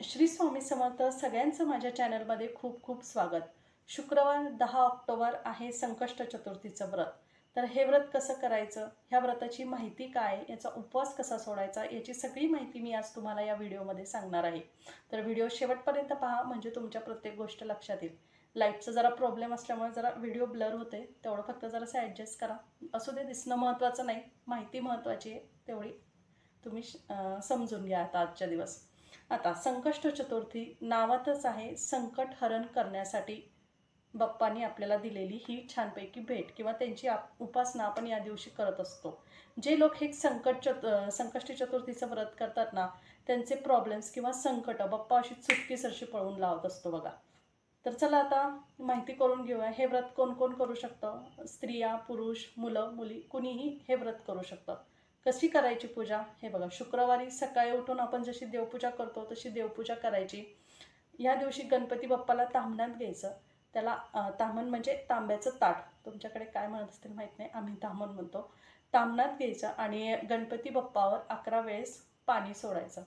श्री स्वामी समर्थ सगळ्यांचं माझ्या चॅनलमध्ये खूप खूप स्वागत. शुक्रवार दहा ऑक्टोबर आहे संकष्ट चतुर्थीचं व्रत. तर हे व्रत कसं करायचं? ह्या व्रताची माहिती काय? याचा उपवास कसा सोडायचा? याची सगळी माहिती मी आज तुम्हाला या व्हिडिओमध्ये सांगणार आहे. तर व्हिडिओ शेवटपर्यंत पहा म्हणजे तुमच्या प्रत्येक गोष्ट लक्षात येईल. लाईटचा जरा प्रॉब्लेम असल्यामुळे जरा व्हिडिओ ब्लर होते तेवढं फक्त जरासं ॲडजस्ट करा. असू दे दिसणं महत्त्वाचं नाही. माहिती महत्त्वाची आहे तेवढी तुम्ही समजून घ्या आता आजच्या दिवस. आता संकष्ट चतुर्थी नावातच आहे संकट हरण करण्यासाठी. बाप्पांनी आपल्याला दिलेली ही छानपैकी भेट किंवा त्यांची आप उपासना आपण या दिवशी करत असतो. जे लोक हे संकट चतु संकष्टी चतुर्थीचं व्रत करतात ना त्यांचे प्रॉब्लेम्स किंवा संकट बाप्पा अशी चुटकी सरशी पळवून लावत असतो बघा. तर चला आता माहिती करून घेऊया हे व्रत कोण कोण करू शकतं? स्त्रिया पुरुष मुलं मुली कुणीही हे व्रत करू शकतं. कशी करायची पूजा? हे बघा शुक्रवारी सकाळी उठून आपण जशी देवपूजा करतो तशी देवपूजा करायची. ह्या दिवशी गणपती बाप्पाला तामणात घ्यायचं. त्याला तामण म्हणजे तांब्याचं ताट. तुमच्याकडे काय म्हणत असतील माहीत नाही आम्ही तामण म्हणतो. तामणात घ्यायचं आणि गणपती बाप्पावर अकरा वेळेस पाणी सोडायचं.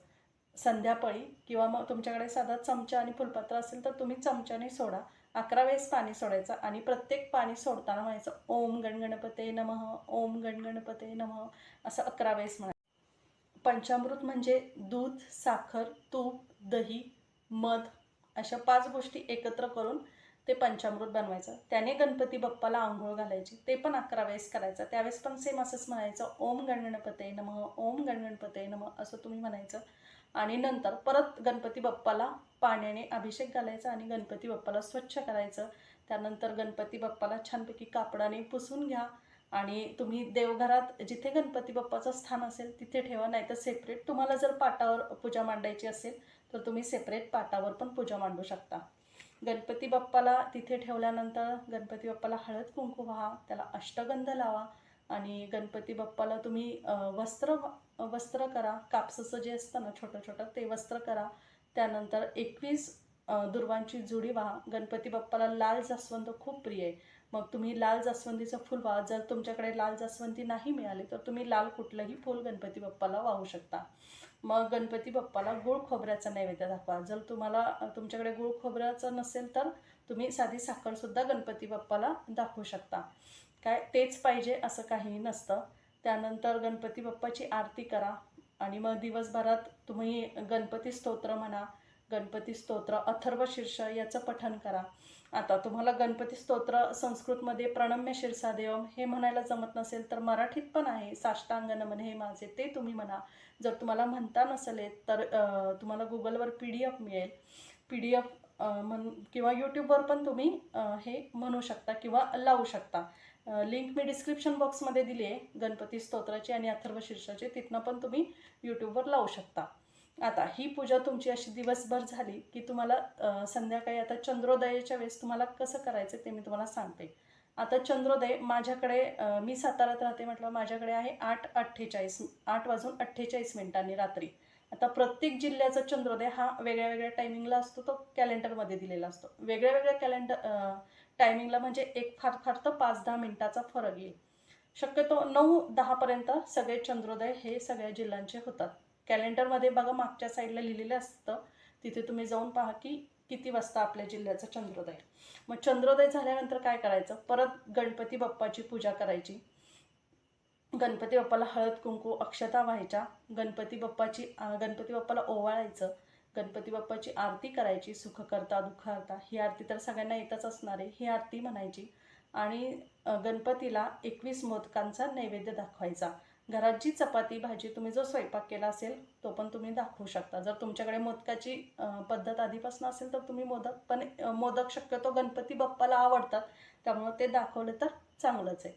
संध्याकाळी किंवा मग तुमच्याकडे साधा चमचा आणि फुलपात्र असेल तर तुम्ही चमच्याने सोडा. अकरा वेळेस पाणी सोडायचं आणि प्रत्येक पाणी सोडताना म्हणायचं ओम गणगणपते नमः ओम गणगणपते नमः असं अकरा वेळेस म्हणायचं. पंचामृत म्हणजे दूध साखर तूप दही मध अशा पाच गोष्टी एकत्र करून ते पंचामृत बनवायचं. त्याने गणपती बाप्पाला आंघोळ घालायची. ते पण अकरा वेळेस करायचं. त्यावेळेस पण सेम असंच म्हणायचं. ओम गणगणपते नमः ओम गणगणपते नमः असं तुम्ही म्हणायचं. आणि नंतर परत गणपती बाप्पाला पाण्याने अभिषेक घालायचा आणि गणपती बाप्पाला स्वच्छ करायचं. त्यानंतर गणपती बाप्पाला छानपैकी कापडाने पुसून घ्या आणि तुम्ही देवघरात जिथे गणपती बाप्पाचं स्थान असेल तिथे ठेवा नाही तर सेपरेट तुम्हाला जर पाटावर पूजा मांडायची असेल तर तुम्ही सेपरेट पाटावर पण पूजा मांडू शकता. गणपती बाप्पाला तिथे ठेवल्यानंतर गणपती बाप्पाला हळद कुंकू व्हा त्याला अष्टगंध लावा आणि गणपती बाप्पाला तुम्ही वस्त्र वस्त्र करा. कापसाचं जे असतं ना छोटं छोटं ते वस्त्र करा. त्यानंतर एकवीस दुर्वांची जुडी व्हा. गणपती बाप्पाला लाल जास्वंद खूप प्रिय आहे. मग तुम्ही लाल जास्वंदीचं फुल व्हा जर तुमच्याकडे लाल जास्वंदी नाही मिळाली तर तुम्ही लाल कुठलंही फुल गणपती बाप्पाला वाहू शकता. मग गणपती बाप्पाला गुळ खोबऱ्याचा नैवेद्य दाखवा. जर तुम्हाला तुमच्याकडे गुळ खोबऱ्याचं नसेल तर तुम्ही साधी साखरसुद्धा गणपती बाप्पाला दाखवू शकता. काय? तेच पाहिजे असं काहीही नसतं. त्यानंतर गणपती बाप्पाची आरती करा आणि मग दिवसभरात तुम्ही गणपती स्तोत्र म्हणा गणपती स्तोत्र अथर्व शीर्ष याचं पठण करा. आता तुम्हाला गणपती स्तोत्र संस्कृतमध्ये प्रणम्य शीर्षादेवम हे म्हणायला जमत नसेल तर मराठीत पण आहे. साष्टांग नमन हे माझे ते तुम्ही म्हणा. जर तुम्हाला म्हणता नसेल तर तुम्हाला गुगलवर पी डी एफ मिळेल. पी डी एफ म्हण किंवा यूट्यूबवर पण तुम्ही हे म्हणू शकता किंवा लावू शकता. लिंक मी डिस्क्रिप्शन बॉक्समध्ये दिली आहे गणपती स्तोत्राची आणि अथर्व शीर्षाची. तिथनं पण तुम्ही यूट्यूबवर लावू शकता. आता ही पूजा तुमची अशी दिवसभर झाली की तुम्हाला संध्याकाळी आता चंद्रोदयाच्या वेळेस तुम्हाला कसं करायचं ते मी तुम्हाला सांगते. आता चंद्रोदय माझ्याकडे मी साताऱ्यात राहते म्हटलं माझ्याकडे आहे आठ अठ्ठेचाळीस आठ वाजून अठ्ठेचाळीस मिनिटांनी रात्री. आता प्रत्येक जिल्ह्याचा चंद्रोदय हा वेगळ्या वेगळ्या टायमिंगला असतो तो कॅलेंडरमध्ये दिलेला असतो. वेगळ्या वेगळ्या कॅलेंडर टायमिंगला म्हणजे एक फार फार तर पाच दहा मिनिटाचा फरक येईल. शक्यतो नऊ दहापर्यंत सगळे चंद्रोदय हे सगळ्या जिल्ह्यांचे होतात. कॅलेंडरमध्ये बघा मागच्या साईडला लिहिलेलं असतं. तिथे तुम्ही जाऊन पहा की किती वाजता आपल्या जिल्ह्याचा चंद्रोदय. मग चंद्रोदय झाल्यानंतर काय करायचं? परत गणपती बाप्पाची पूजा करायची. गणपती बाप्पाला हळद कुंकू अक्षता व्हायच्या. गणपती बाप्पाची गणपती बाप्पाला ओवाळायचं. गणपती बाप्पाची आरती करायची. सुखकर्ता दुःखकर्ता दुःख करता ही आरती तर सगळ्यांना येतच असणार आहे. ही आरती म्हणायची. आणि गणपतीला एकवीस मोदकांचा नैवेद्य दाखवायचा. घरात जी चपाती भाजी तुम्ही जो स्वयंपाक केला असेल तो पण तुम्ही दाखवू शकता. जर तुमच्याकडे मोदकाची पद्धत आधीपासून असेल तर तुम्ही मोदक पण मोदक शक्यतो गणपती बाप्पाला आवडतात. त्यामुळं ते दाखवलं तर चांगलंच आहे.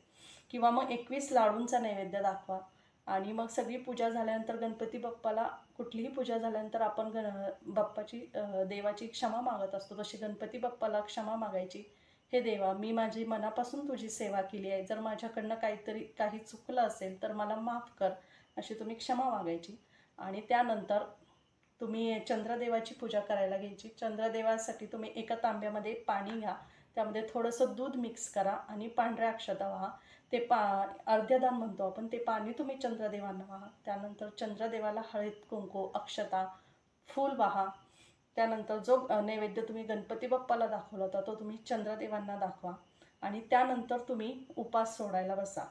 किंवा मग एकवीस लाडूंचा नैवेद्य दाखवा. आणि मग सगळी पूजा झाल्यानंतर गणपती बाप्पाला कुठलीही पूजा झाल्यानंतर आपण गण बाप्पाची देवाची क्षमा मागत असतो. तशी गणपती बाप्पाला क्षमा मागायची हे देवा मी माझी मनापासून तुझी सेवा केली आहे. जर माझ्याकडनं काहीतरी काही चुकलं असेल तर मला माफ कर अशी तुम्ही क्षमा मागायची. आणि त्यानंतर तुम्ही चंद्रदेवाची पूजा करायला घ्यायची. चंद्रदेवासाठी तुम्ही एका तांब्यामध्ये पाणी घ्या. त्यामध्ये थोडंसं दूध मिक्स करा आणि पांढऱ्या अक्षता व्हा. ते पा अर्ध्यदान म्हणतो आपण ते पाणी तुम्ही चंद्रदेवांना वाहा. त्यानंतर चंद्रदेवाला हळद कुंकू अक्षता फूल वाहा. त्यानंतर जो नैवेद्य तुम्ही गणपती बाप्पाला दाखवला होता तो तुम्ही चंद्रदेवांना दाखवा. आणि त्यानंतर तुम्ही उपास सोडायला बसा.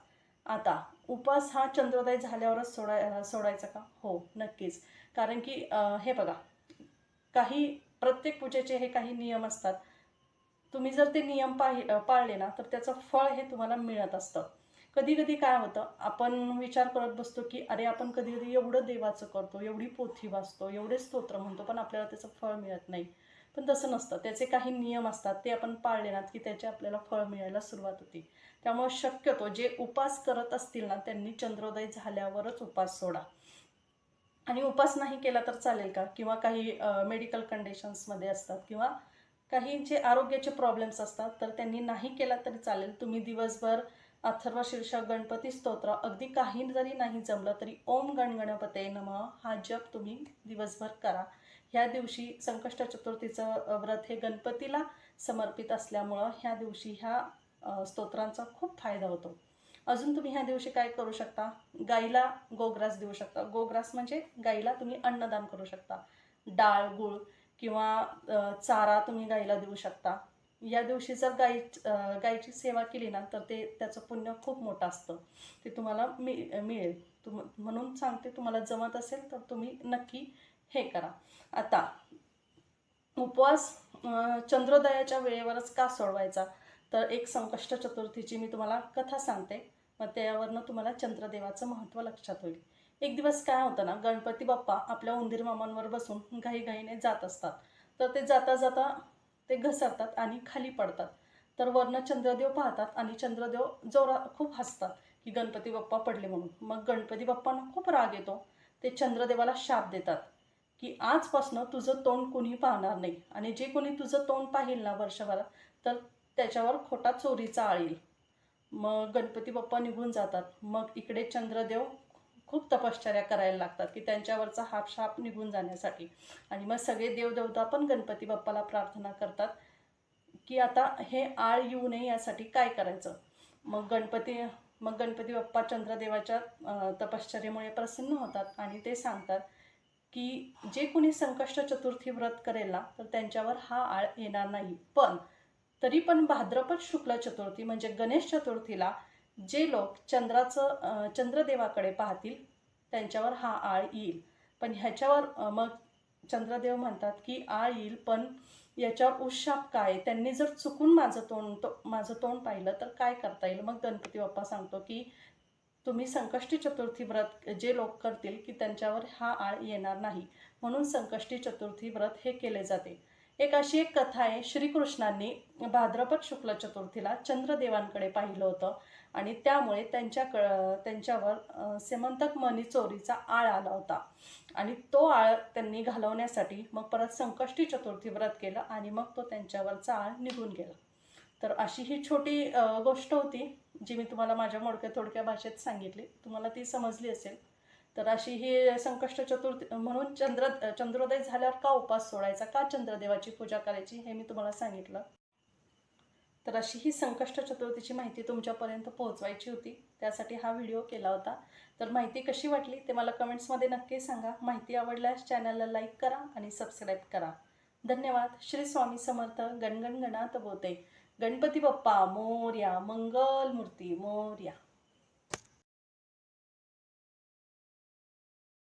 आता उपास हा चंद्रोदय झाल्यावरच सोडाय सोडायचा का? हो नक्कीच. कारण की हे बघा काही प्रत्येक पूजेचे हे काही नियम असतात. तुम्ही जर ते नियम पाहि पाळले ना तर त्याचं फळ हे तुम्हाला मिळत असतं. कधी कधी काय होतं आपण विचार करत बसतो की अरे आपण कधी कधी एवढं देवाचं करतो एवढी पोथी वाचतो एवढे स्तोत्र म्हणतो पण आपल्याला त्याचं फळ मिळत नाही. पण तसं नसतं. त्याचे काही नियम असतात ते आपण पाळले ना की त्याचे आपल्याला फळ मिळायला सुरुवात होते. त्यामुळे शक्यतो जे उपास करत असतील ना त्यांनी चंद्रोदय झाल्यावरच उपास सोडा. आणि उपास नाही केला तर चालेल का? किंवा काही मेडिकल कंडिशन्समध्ये असतात किंवा काही जे आरोग्याचे प्रॉब्लेम्स असतात तर त्यांनी नाही केला तरी चालेल. तुम्ही दिवसभर अथर्व शीर्षक गणपती स्तोत्र अगदी काही जरी नाही जमलं तरी ओम गणगणपते नम. हा जप तुम्ही दिवसभर करा. ह्या दिवशी संकष्ट चतुर्थीचं व्रत हे गणपतीला समर्पित असल्यामुळं ह्या दिवशी ह्या स्तोत्रांचा खूप फायदा होतो. अजून तुम्ही ह्या दिवशी काय करू शकता? गाईला गोग्रास देऊ शकता. गोग्रास म्हणजे गाईला तुम्ही अन्नदान करू शकता. डाळ गुळ किंवा चारा तुम्ही गाईला देऊ शकता. या दिवशी जर गाई गाईची सेवा केली ना तर ते त्याचं पुण्य खूप मोठं असतं. ते तुम्हाला मि मिळेल. तुम म्हणून सांगते तुम्हाला जमत असेल तर तुम्ही नक्की हे करा. आता उपवास चंद्रोदयाच्या वेळेवरच का सोडवायचा? तर एक संकष्ट चतुर्थीची मी तुम्हाला कथा सांगते. मग त्यावरनं तुम्हाला चंद्रदेवाचं महत्त्व लक्षात होईल. एक दिवस काय होतं ना गणपती बाप्पा आपल्या उंदीर मामांवर बसून घाईघाईने जात असतात. तर ते जाता जाता ते घसरतात आणि खाली पडतात. तर वरनं चंद्रदेव पाहतात आणि चंद्रदेव जोरा खूप हसतात की गणपती बाप्पा पडले म्हणून. मग गणपती बाप्पांना खूप राग येतो. ते चंद्रदेवाला शाप देतात की आजपासनं तुझं तोंड कुणी पाहणार नाही. आणि जे कोणी तुझं तोंड पाहिल ना वर्षभरात तर त्याच्यावर खोटा चोरीचा आळील मग गणपती बाप्पा निघून जातात. मग इकडे चंद्रदेव खूप तपश्चर्या करायला लागतात की त्यांच्यावरचा हापशाप निघून जाण्यासाठी. आणि मग सगळे देवदेवता पण गणपती बाप्पाला प्रार्थना करतात की आता हे आळ येऊ नये यासाठी काय करायचं? मग गणपती मग गणपती बाप्पा चंद्रदेवाच्या तपश्चर्येमुळे प्रसन्न होतात आणि ते सांगतात की जे कोणी संकष्ट चतुर्थी व्रत करेल ना तर त्यांच्यावर हा आळ येणार नाही. पण तरी पण भाद्रपद शुक्ल चतुर्थी म्हणजे गणेश चतुर्थीला जे लोक चंद्राचं चंद्रदेवाकडे पाहतील त्यांच्यावर हा आळ येईल. पण ह्याच्यावर मग चंद्रदेव म्हणतात की आळ येईल पण याच्यावर उशाप काय त्यांनी जर चुकून माझं तोंड तो माझं तोंड पाहिलं तर काय करता येईल? मग गणपती बाप्पा सांगतो की तुम्ही संकष्टी चतुर्थी व्रत जे लोक करतील की त्यांच्यावर हा आळ येणार नाही. म्हणून संकष्टी चतुर्थी व्रत हे केले जाते. एक अशी एक कथा आहे. श्रीकृष्णांनी भाद्रपद शुक्ल चतुर्थीला चंद्रदेवांकडे पाहिलं होतं आणि त्यामुळे त्यांच्या त्यांच्यावर सेमंतक मणी चोरीचा आळ आला होता. आणि तो आळ त्यांनी घालवण्यासाठी मग परत संकष्टी चतुर्थी व्रत केलं आणि मग तो त्यांच्यावरचा आळ निघून गेला. तर अशी ही छोटी गोष्ट होती जी मी तुम्हाला माझ्या मोडक्या थोडक्या भाषेत सांगितली. तुम्हाला ती समजली असेल. तर अशी ही संकष्ट चतुर्थी म्हणून चंद्र चंद्रोदय झाल्यावर का उपास सोडायचा? का चंद्रदेवाची पूजा करायची? हे मी तुम्हाला सांगितलं. तर अशी ही संकष्ट चतुर्थीची माहिती तुमच्यापर्यंत पोहोचवायची होती. त्यासाठी हा व्हिडिओ केला होता. तर माहिती कशी वाटली ते मला कमेंट्समध्ये नक्की सांगा. माहिती आवडल्यास चॅनलला लाईक करा आणि सबस्क्राईब करा. धन्यवाद. श्री स्वामी समर्थ. गणगणगणात बोते. गणपती बाप्पा. मोर्या. मंगल मूर्ती मोर्या.